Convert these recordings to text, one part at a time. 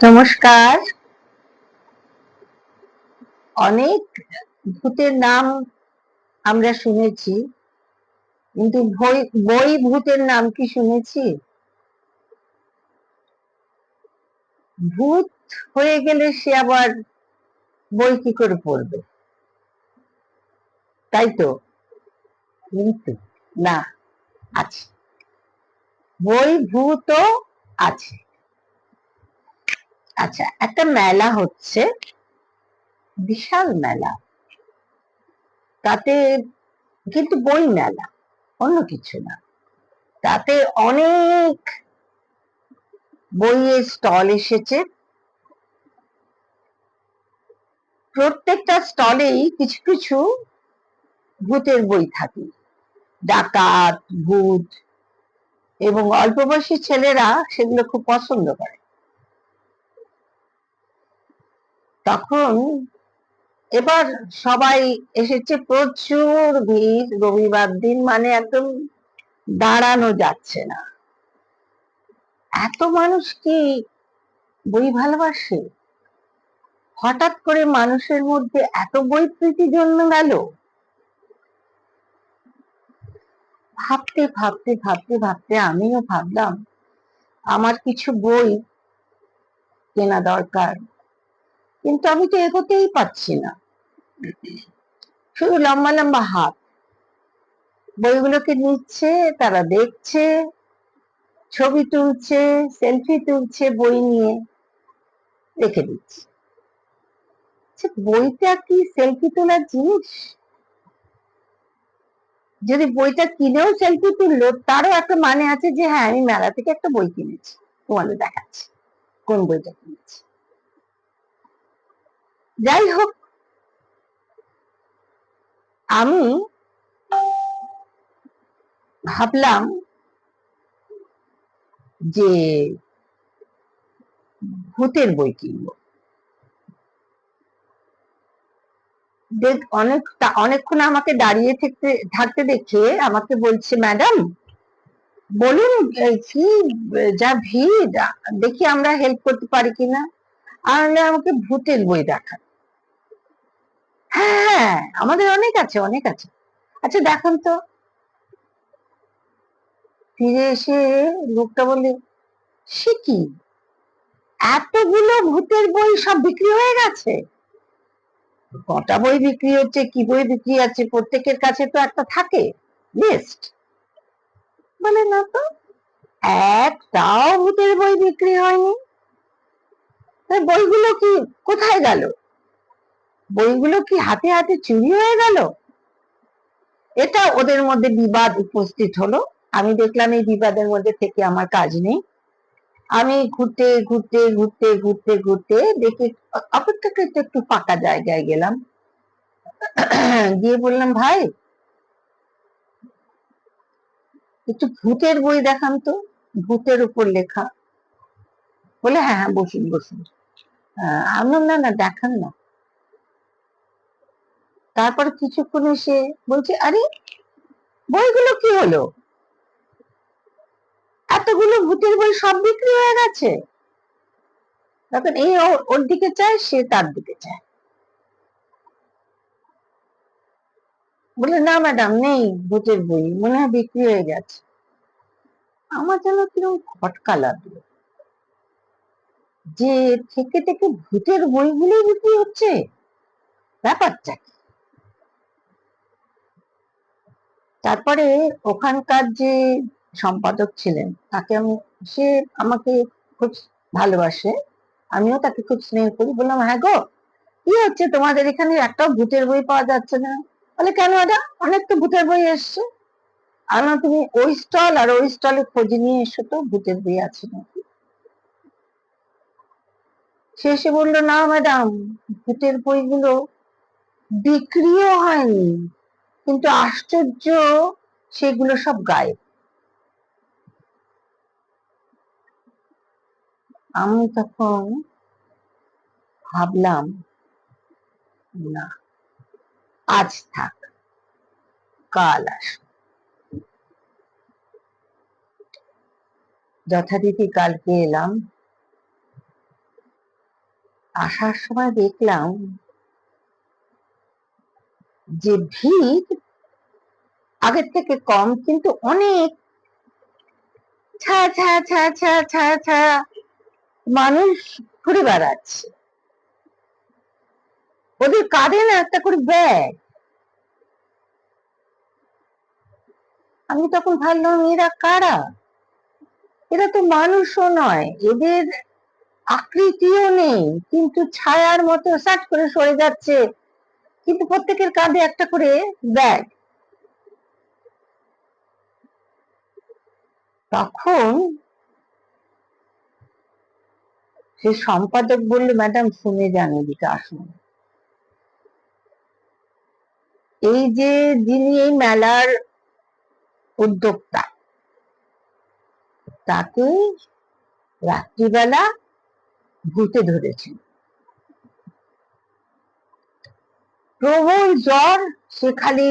নমস্কার। অনেক ভূতের নাম আমরা শুনেছি, কিন্তু বই ভূতের নাম কি শুনেছি? ভূত হয়ে গেলে সে আবার বই কি করে পড়বে? তাই তো? কিন্তু না, আছে। বই ভূতও আছে। আচ্ছা একটা মেলা হচ্ছে, বিশাল মেলা। তাতে কিন্তু বই মেলা, অন্য কিছু না। তাতে অনেক বইয়ের স্টল এসেছে। প্রত্যেকটা স্টলেই কিছু কিছু ভূতের বই থাকে। ডাকাত, ভূত এবং অল্প বয়সী ছেলেরা সেগুলো খুব পছন্দ করে। তখন এবার সবাই এসেছে প্রচুর ভিড়, রবিবার দিন মানে একদম দাঁড়ানো যাচ্ছে না। এত মানুষ কি বই ভালোবাসে? হঠাৎ করে মানুষের মধ্যে এত বই প্রীতি জন্মে গেল? ভাবতে ভাবতে ভাবতে ভাবতে আমিও ভাবলাম, আমার কিছু বই কেনা দরকার। কিন্তু আমি তো এগোতেই পাচ্ছি না। শুধু লম্বা লম্বা হাত। বইগুলোকে নিচ্ছে তারা দেখছে ছবি তুলছে সেলফি তুলছে বই নিয়ে রেখে দিচ্ছে। আচ্ছা, বইটা কি সেলফি তোলার জিনিস? যদি বইটা কিনেও সেলফি তুললো তারও একটা মানে আছে যে হ্যাঁ আমি মেলা থেকে একটা বই কিনেছি। তোমাদের দেখাচ্ছি। কোন বইটা কিনেছি? যাই হোক আমি ভাবলাম যে ভূতের বই কিনবো। দেখ অনেক অনেকক্ষণ আমাকে দাঁড়িয়ে থাকতে থাকতে দেখে আমাকে বলছে, ম্যাডাম, বলুন কি যা ভিড়, দেখি আমরা হেল্প করতে পারি কিনা? আর আমাকে ভূতের বই দেখান। হ্যাঁ আমাদের অনেক আছে অনেক আছে। আচ্ছা দেখান তো। ফিরে এসে লোকটা বলে সে কি? এতগুলো ভূতের বই সব বিক্রি হয়ে গেছে? কটা বই বিক্রি হচ্ছে, কি বই বিক্রি আছে? প্রত্যেকের কাছে তো একটা থাকে লিস্ট বলে, না তো, একটাও ভূতের বই বিক্রি হয়নি? বইগুলো কি কোথায় গেল? বইগুলো কি হাতে হাতে চুরি হয়ে গেল? এটা ওদের মধ্যে বিবাদ উপস্থিত হলো। আমি দেখলাম এই বিবাদের মধ্যে থেকে আমার কাজ নেই। আমি ঘুরতে ঘুরতে ঘুরতে ঘুরতে ঘুরতে দেখি অপেক্ষাকৃত একটু ফাঁকা জায়গায় গেলাম। গিয়ে বললাম, ভাই, একটু ভূতের বই দেখান তো, ভূতের উপর লেখা। বলে হ্যাঁ হ্যাঁ বসুন বসুন। আমি না না, দেখান না। তারপরে কিছুক্ষণ এসে বলছে, আরে, বইগুলো কি হলো? এতগুলো ভূতের বই সব বিক্রি হয়ে গেছে। তখন এই ওর দিকে চায়, সে তার দিকে চায়। বলে, না ম্যাডাম, নেই ভূতের বই, মনে হয় বিক্রি হয়ে গেছে। আমার যেন কীরকম খটকা লাগল। যে থেকে থেকে ভূতের বইগুলি বিক্রি হচ্ছে, ব্যাপারটা কি? তারপরে ওখানকার যে সম্পাদক ছিলেন, তাকে আমি, সে আমাকে খুব ভালোবাসে। আমিও তাকে খুব স্নেহ করি, বললাম হ্যাঁ গো, কি হচ্ছে? তোমাদের এখানে একটাও ভূতের বই পাওয়া যাচ্ছে না। বলে, কেন এটা অনেক তো ভূতের বই এসছে। আর তুমি ওই স্টল আর ওই স্টলে খোঁজ নিয়ে এসো তো, ভূতের বই আছে নাকি? শেষে বলল, না ম্যাডাম ভূতের বইগুলো বিক্রিও হয়নি। কিন্তু আশ্চর্য, সেগুলো সব গায়েব। আমি তখন ভাবলাম, না, আজ থাক, কাল আস যথারীতি কালকে এলাম। আসার সময় দেখলাম যে ভিড় আগের থেকে কম, কিন্তু অনেক ছা ছা ছা ছা ছা ছা মানুষ ঘুরে বেড়াচ্ছে। ওদের কাঁধে না একটা করে ব্যাগ আমি তখন ভাবলাম, এরা কারা? এরা তো মানুষও নয়, এদের আকৃতিও নেই, কিন্তু ছায়ার মতো সাট করে সরে যাচ্ছে। কিন্তু প্রত্যেকের কাঁধে একটা করে ব্যাগ তখন সে সম্পাদক বলল, ম্যাডাম, শুনে যান এদিকে আসুন। এই যে যিনি এই মেলার উদ্যোক্তা, তাকে রাত্রিবেলা ভূতে ধরেছে প্রবল জ্বর, সে খালি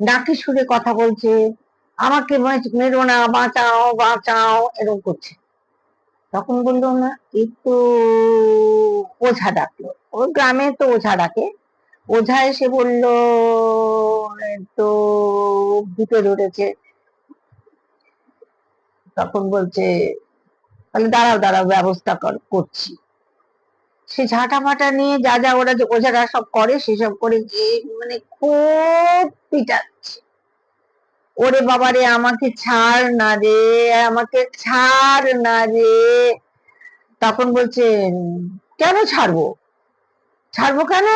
ডাকি সুরে কথা বলছে, আমাকে মেরো না, বাঁচাও বাঁচাও, এরকম করছে। তখন বলল, না একটু ওঝা ডাকলো। ও গ্রামে তো ওঝা ডাকে। ওঝা এসে বলল, তো ভূতে ধরেছে তখন বলছে, তাহলে দাঁড়াও দাঁড়াও, ব্যবস্থা করছি। সে ঝাঁটা ফাটা নিয়ে যা যা ওরা যে ওঝারা সব করে, সেসব করে গিয়ে মানে খুব পিটাচ্ছে। ওরে বাবারে আমাকে ছাড় না রে, আমাকে ছাড় না রে। তখন বলছে, কেন ছাড়বো? ছাড়বো কেন?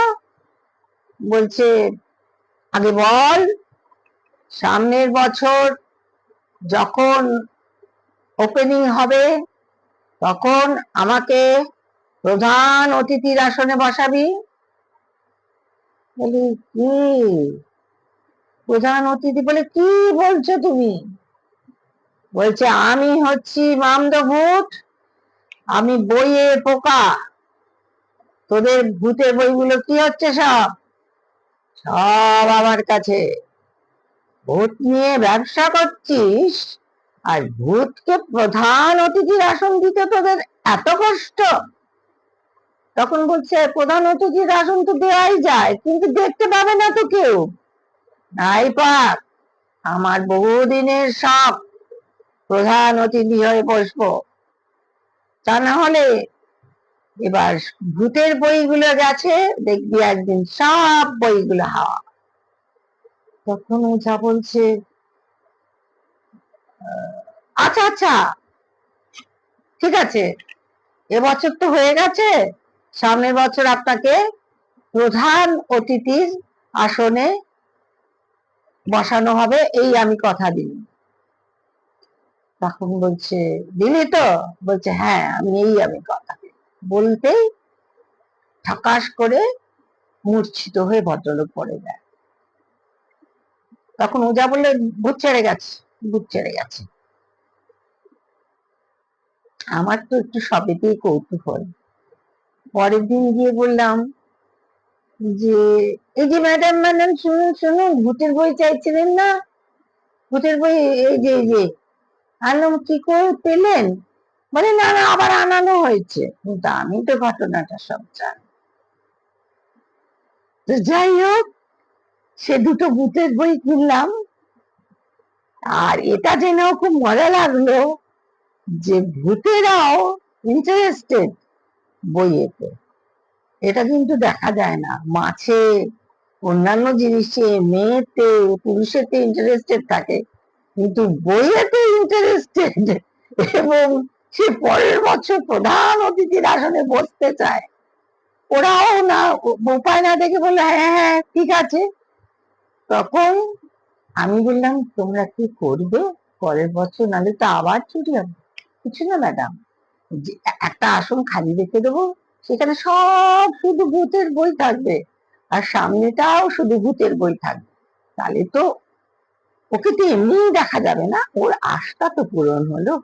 বলছে, আগে বল, সামনের বছর যখন ওপেনিং হবে, তখন আমাকে প্রধান অতিথির আসনে বসাবি? বলি, কি? প্রধান অতিথি বলে, কি বলছো তুমি? বলছে, আমি হচ্ছি মামদ ভূত আমি বইয়ে পোকা। তোদের ভূতের বইগুলো কি হচ্ছে সব? সব আমার কাছে। ভূত নিয়ে ব্যবসা করছিস? আর ভূতকে প্রধান অতিথির আসন দিতে তোদের এত কষ্ট? তখন বলছে, প্রধান অতিথির আসন তো দেওয়াই যায়, কিন্তু দেখতে পাবে না তো কেউ। নাই পাক, আমার বহুদিনের সব প্রধান অতিথি হয়ে বসবো। তা না হলে এবার ভূতের বইগুলো গেছে, দেখবি একদিন সব বইগুলো হাওয়া। তখন যা বলছে আচ্ছা আচ্ছা ঠিক আছে এবছর তো হয়ে গেছে সামনের বছর আপনাকে প্রধান অতিথির আসনে বসানো হবে, এই আমি কথা দিই। তখন বলছে, দিলি তো? বলছে হ্যাঁ আমি এই আমি কথা বলতেই ঠাকাস করে মূর্ছিত হয়ে ভদ্রলোক পড়ে যায়। তখন ওজা বললে, ভূত ছেড়ে গেছে, ভূত ছেড়ে গেছে। আমার তো একটু সবেতেই কৌতূহল। পরের দিন গিয়ে বললাম যে, এই যে ম্যাডাম ম্যাডাম শুনুন শুনুন, ভূতের বই চাইছিলেন না? ভূতের বই, এই যে এই যে আনলাম কি করে পেলেন? মানে না না, আবার আনানো হয়েছে। কিন্তু আমি তো ঘটনাটা সব জানি। তো যাই হোক, সে দুটো ভূতের বই কিনলাম। আর এটা জেনেও খুব মজা লাগল যে ভূতেরাও ইন্টারেস্টেড বইয়েতে। এটা কিন্তু দেখা যায় না। মাছে অন্যান্য জিনিসে মেয়েতে, পুরুষেতে ইন্টারেস্টেড থাকে, কিন্তু বইয়েতে ইন্টারেস্টেড এবং সে পরের বছর প্রধান অতিথির আসনে বসতে চায়, ওরাও না উপায় না দেখে বলল হ্যাঁ হ্যাঁ ঠিক আছে। তখন আমি বললাম, তোমরা কি করবে? পরের বছর নাহলে তো আবার চুরি হবে। কিছু না ম্যাডাম একটা আসন খালি রেখে দেবো, সেখানে সব শুধু ভূতের বই থাকবে। আর সামনেটাও শুধু ভূতের বই থাকবে। তাহলে তো ওকে তো এমনিই দেখা যাবে না, ওর আশটা তো পূরণ হলো।